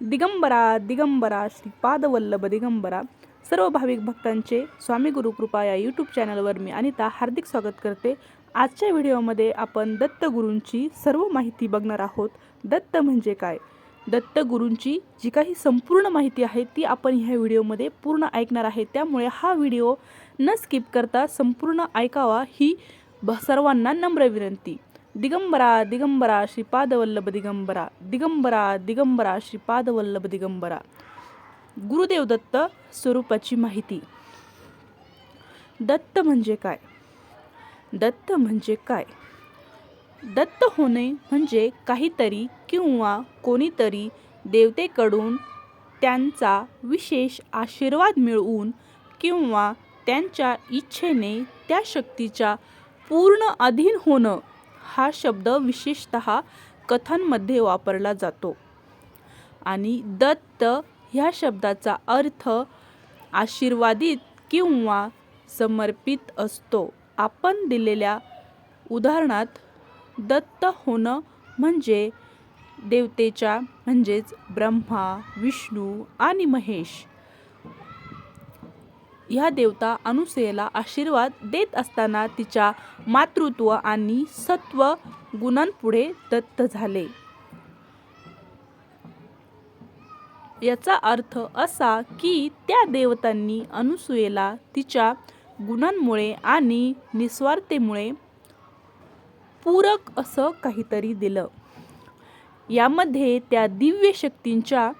दिगंबरा दिगंबरा श्रीपादवल्लभ दिगंबरा. सर्व भाविक भक्तांचे स्वामी गुरुकृपा या यूट्यूब चॅनलवर मी अनिता हार्दिक स्वागत करते. आजच्या व्हिडिओमध्ये आपण दत्तगुरूंची सर्व माहिती बघणार आहोत. दत्त म्हणजे काय? दत्तगुरूंची जी काही संपूर्ण माहिती आहे ती आपण ह्या व्हिडिओमध्ये पूर्ण ऐकणार आहे. त्यामुळे हा व्हिडिओ न स्किप करता संपूर्ण ऐकावा ही ब सर्वांना नम्र विनंती. दिगंबरा दिगंबरा श्रीपादवल्लभ दिगंबरा दिगंबरा दिगंबरा श्रीपादवल्लभ दिगंबरा. गुरुदेव दत्त स्वरूपाची माहिती. दत्त म्हणजे काय? दत्त म्हणजे काय? दत्त होणे म्हणजे काहीतरी किंवा कोणीतरी देवतेकडून त्यांचा विशेष आशीर्वाद मिळवून किंवा त्यांच्या इच्छेने त्या शक्तीच्या पूर्ण अधीन होणं हा शब्द विशेषत कथांमध्ये वापरला जातो. आणि दत्त ह्या शब्दाचा अर्थ आशीर्वादित किंवा समर्पित असतो. आपण दिलेल्या उदाहरणात दत्त होणं म्हणजे देवतेच्या म्हणजेच ब्रह्मा विष्णू आणि महेश. ह्या देवता अनुसयेला आशीर्वाद देत असताना तिच्या मातृत्व आणि सत्व गुणांपुढे दत्त झाले. याचा अर्थ असा की त्या देवतांनी अनुसूयेला तिच्या गुणांमुळे आणि निस्वार्थतेमुळे पूरक असं काहीतरी दिलं. यामध्ये त्या दिव्य शक्तींच्या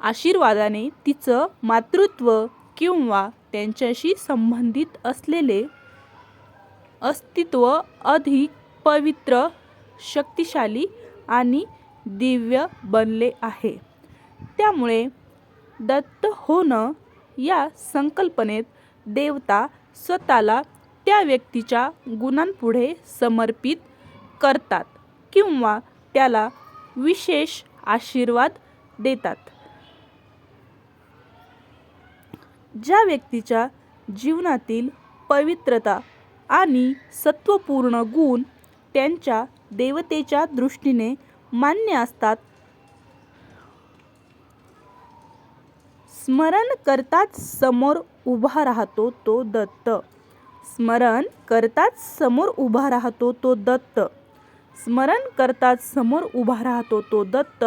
आशीर्वादाने तिचं मातृत्व किंवा त्यांच्याशी संबंधित असलेले अस्तित्व अधिक पवित्र शक्तिशाली आणि दिव्य बनले आहे. त्यामुळे दत्त होणं या संकल्पनेत देवता स्वतःला त्या व्यक्तीच्या गुणांपुढे समर्पित करतात किंवा त्याला विशेष आशीर्वाद देतात. ज्या व्यक्तीच्या जीवनातील पवित्रता आणि सत्वपूर्ण गुण त्यांच्या देवतेच्या दृष्टीने मान्य असतात स्मरण करताच समोर उभा राहतो तो दत्त. स्मरण करताच समोर उभा राहतो तो दत्त. स्मरण करताच समोर उभा राहतो तो दत्त.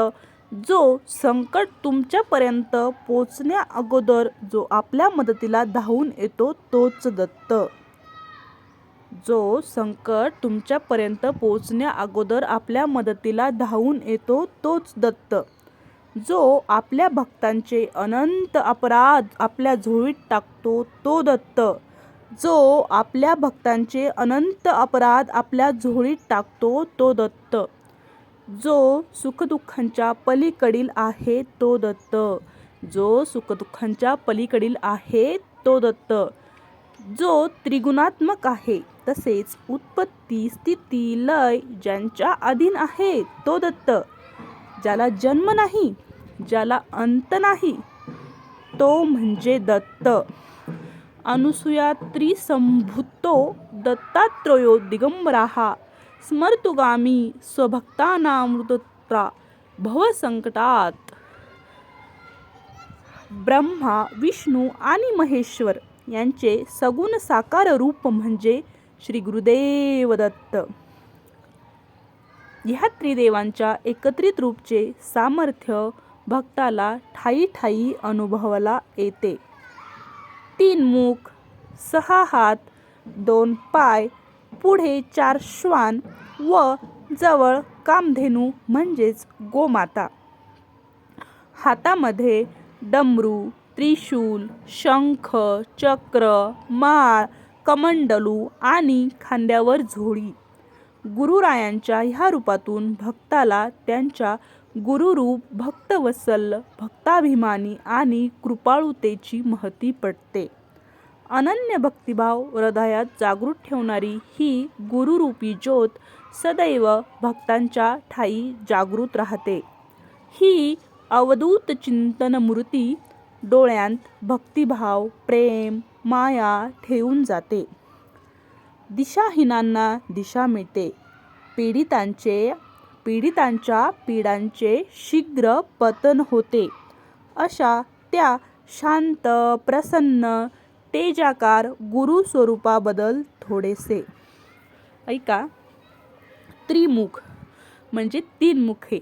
जो संकट तुमच्यापर्यंत पोचण्या अगोदर जो आपल्या मदतीला धावून येतो तोच दत्त. जो संकट तुमच्यापर्यंत पोचण्या अगोदर आपल्या मदतीला धावून येतो तोच दत्त. जो आपल्या भक्तांचे अनंत अपराध आपल्या झोळीत टाकतो तो दत्त. जो आपल्या भक्तांचे अनंत अपराध आपल्या झोळीत टाकतो तो दत्त. जो सुखदुःखांच्या पलीकडील आहे तो दत्त. जो सुखदुःखांच्या पलीकडील आहे तो दत्त. जो त्रिगुणात्मक आहे तसेच उत्पत्ती स्थिती लय ज्यांच्या अधीन आहे तो दत्त. ज्याला जन्म नाही ज्याला अंत नाही तो म्हणजे दत्त. अनुसूया त्रिसंभूतो दत्तात्रयो दिगंबरा. स्मर्तुगामी स्वभक्तानामृतत्रा भवसंकटात। ब्रह्मा विष्णू आणि महेश्वर यांचे सगुण साकार रूप म्हणजे श्री गुरुदेव दत्त ह्या त्रिदेवांच्या एकत्रित रूपचे सामर्थ्य भक्ताला ठाई ठाई अनुभवाला येते। तीन मुख सहा हात दोन पाय पुढे चार श्वान व जवळ कामधेनू म्हणजेच गोमाता. हातामध्ये डमरू त्रिशूल शंख चक्र माळ कमंडलू आणि खांद्यावर झोळी. गुरुरायांच्या ह्या रूपातून भक्ताला त्यांच्या गुरुरूप भक्तवत्सल भक्ताभिमानी आणि कृपाळुतेची महती पडते अनन्य भक्तिभाव हृदयात जागृत ठेवणारी ही गुरुरूपी ज्योत सदैव भक्तांच्या ठाई जागृत राहते. ही अवधूत चिंतन मूर्ती डोळ्यांत भक्तिभाव प्रेम माया ठेवून जाते. दिशाहीनांना दिशा मिळते. पीडितांचे पीडितांच्या पीडांचे शीघ्र पतन होते. अशा त्या शांत प्रसन्न तेजाकार गुरु स्वरूपाबद्दल थोडेसे. ऐका. त्रिमुख म्हणजे तीन मुखे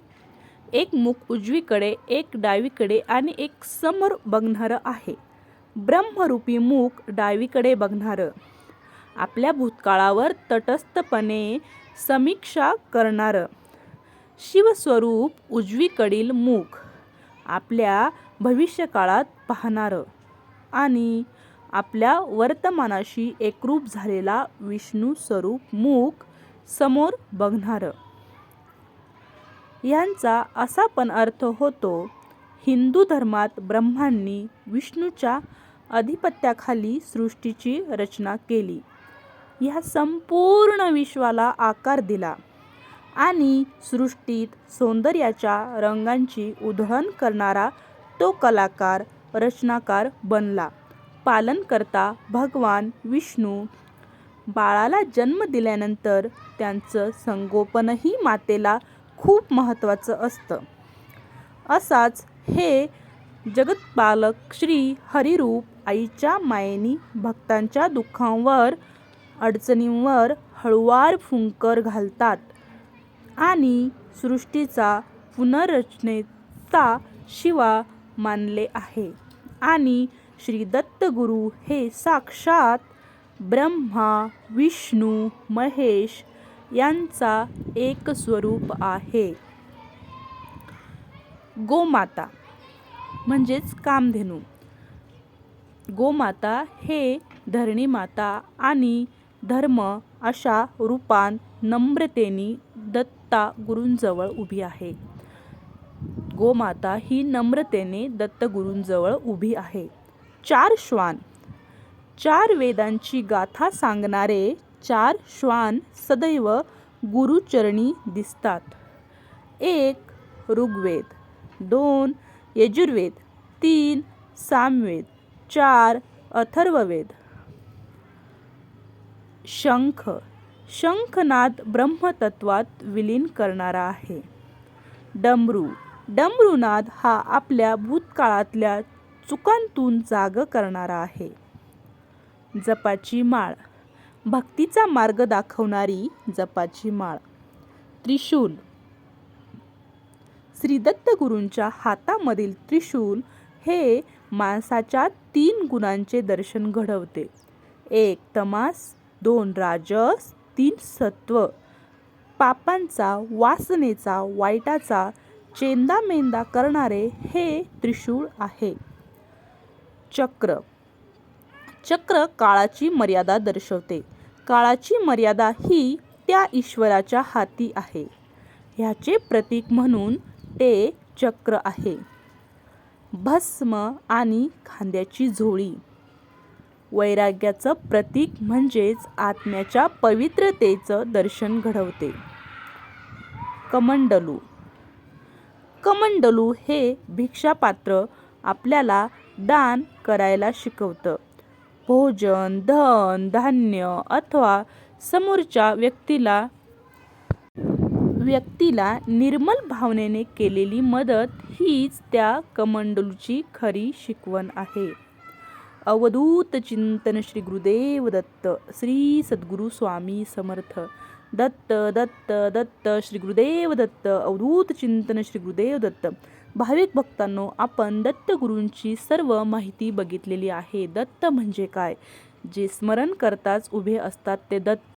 एक मुख उजवीकडे एक डावीकडे आणि एक समोर बघणारं आहे. ब्रह्मरूपी मुख डावीकडे बघणारं. आपल्या भूतकाळावर तटस्थपणे समीक्षा करणारं. शिवस्वरूप उजवीकडील मुख आपल्या भविष्यकाळात पाहणारं. आणि आपल्या वर्तमानाशी एकरूप झालेला विष्णू स्वरूप मुख समोर बघणारं. यांचा असा पण अर्थ होतो हिंदू धर्मात ब्रह्मांनी विष्णूच्या अधिपत्याखाली सृष्टीची रचना केली. ह्या संपूर्ण विश्वाला आकार दिला आणि सृष्टीत सौंदर्याच्या रंगांची उधळण करणारा तो कलाकार रचनाकार बनला. पालनकर्ता भगवान विष्णू बाळाला जन्म दिल्यानंतर त्यांचं संगोपनही मातेला खूप महत्त्वाचं असतं. असाच हे जगतपालक श्री हरिरूप आईच्या मायेनी भक्तांच्या दुःखांवर अडचणींवर हळुवार फुंकर घालतात आणि सृष्टीचा पुनर्रचनेचा शिवा मानले आहे. आणि श्री दत्तगुरु हे साक्षात ब्रह्मा विष्णू महेश यांचा एक स्वरूप आहे. गोमाता म्हणजेच कामधेनू. गोमाता हे धरणी माता आणि धर्म अशा रूपान नम्रतेने दत्ता गुरूंजवळ उभी आहे. गोमाता ही नम्रतेने दत्तगुरूंजवळ उभी आहे. चार श्वान. चार वेदांची गाथा सांगणारे चार श्वान सदैव गुरुचरणी दिसतात. एक ऋग्वेद दोन यजुर्वेद तीन सामवेद चार अथर्ववेद. शंख शंखनाद ब्रह्मतत्वात विलीन करणारा आहे. डमरू डमरूनाद हा आपल्या भूतकाळातल्या चुकांतून जाग करणारा आहे. जपाची माळ. भक्तीचा मार्ग दाखवणारी जपाची माळ. त्रिशूल. श्री दत्तगुरूंच्या हातामधील त्रिशूल हे माणसाच्या तीन गुणांचे दर्शन घडवते. एक तमास दोन राजस तीन सत्व. पापांचा वासनेचा वाईटाचा चेंदामेंदा करणारे हे त्रिशूळ आहे. चक्र. चक्र काळाची मर्यादा दर्शवते. काळाची मर्यादा ही त्या ईश्वराच्या हाती आहे. ह्याचे प्रतीक म्हणून ते चक्र आहे. भस्म आणि खांद्याची झोळी. वैराग्याचं प्रतीक म्हणजेच आत्म्याच्या पवित्रतेचं दर्शन घडवते. कमंडलू. कमंडलू हे भिक्षापात्र आपल्याला दान करायला शिकवतं. भोजन धन धान्य अथवा समोरच्या व्यक्तीला व्यक्तीला निर्मल भावनेने केलेली मदत हीच त्या कमंडलूची खरी शिकवण आहे. अवधूत चिंतन श्री गुरुदेव दत्त श्री सद्गुरु स्वामी समर्थ. दत्त दत्त दत्त श्री गुरुदेव दत्त अवधूत चिंतन श्री गुरुदेव दत्त. भाविक भक्तांनो आपण दत्तगुरूंची सर्व माहिती बघितलेली आहे. दत्त म्हणजे काय? जे स्मरण करताच उभे असतात ते दत्त.